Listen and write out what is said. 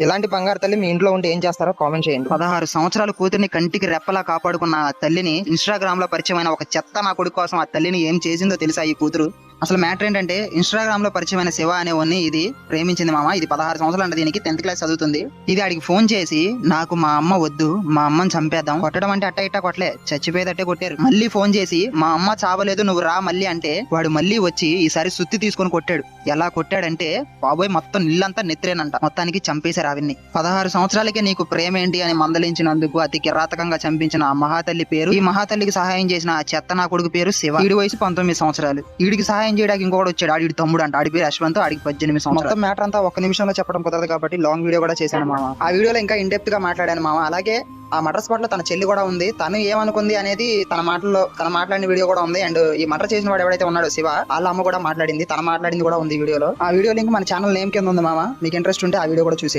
ఇలాంటి బంగారు తల్లి మీ ఇంట్లో ఉంటే ఏం చేస్తారో కామెంట్ చేయండి. పదహారు సంవత్సరాల కూతుర్ని కంటికి రెప్పలా కాపాడుకున్న ఆ తల్లిని ఇన్స్టాగ్రామ్లో పరిచయమైన ఒక చెత్త నా కొడుకు కోసం ఆ తల్లిని ఏం చేసిందో తెలుసా ఈ కూతురు? అసలు మ్యాటర్ ఏంటంటే ఇన్స్టాగ్రామ్లో పరిచయమైన శివ అనే ఇది ప్రేమించింది మామ. ఇది పదహారు సంవత్సరాలు అంటే దీనికి టెన్త్ క్లాస్ చదువుతుంది. ఇది ఆడికి ఫోన్ చేసి నాకు మా అమ్మ వద్దు మా అమ్మని చంపేద్దాం. కొట్టడం అంటే అట్ట ఇట్ట కొట్టలే చచ్చిపోయేదట్టే కొట్టారు. మళ్ళీ ఫోన్ చేసి మా అమ్మ చావలేదు నువ్వు రా మళ్ళీ అంటే వాడు మళ్ళీ వచ్చి ఈసారి సుత్తి తీసుకొని కొట్టాడు. ఎలా కొట్టాడంటే బాబోయ్ మొత్తం ఇల్లంతా నెత్తిరేనంట. మొత్తానికి చంపేశారు ఆవిడ్ని పదహారు సంవత్సరాలకే నీకు ప్రేమ ఏంటి అని మందలించినందుకు అతి కిరాతకంగా చంపించిన ఆ మహాతల్లి పేరు ఈ మహాతల్లికి సహాయం చేసిన ఆ చెత్త నా కొడుకు పేరు శివ. ఈడి వయసు పంతొమ్మిది సంవత్సరాలు. ఈడికి సహాయం చేయడానికి ఇంకొకటి వచ్చాడు. ఆడి తమ్ముడు అంట. ఆడి పేరు యశ్వంత్ ఆడికి పద్దెనిమిది సంవత్సరాలు. మొత్తం మ్యాటర్ అంతా ఒక నిమిషంలో చెప్పడం కుదరదు కాబట్టి లాంగ్ వీడియో కూడా చేశాను మామ. ఆ వీడియోలో ఇంకా ఇన్ డెప్త్గా మాట్లాడాను మామ. అలాగే ఆ మటర్ స్పాట్లో తన చెల్లి కూడా ఉంది. తను ఏమనుకుంది అనేది తన మాటల్లో తన మాట్లాడిన వీడియో కూడా ఉంది. అండ్ ఈ మటర్ చేసిన వాడు ఎవరైతే ఉన్నాడో శివ వాళ్ళ అమ్మ కూడా మాట్లాడింది. తన మాట్లాడింది కూడా ఉంది వీడియోలో. ఆ వీడియో లింక్ మన ఛానల్ నేమ్ కింద ఉంది మామ. మీకు ఇంట్రెస్ట్ ఉంటే ఆ వీడియో కూడా చూసి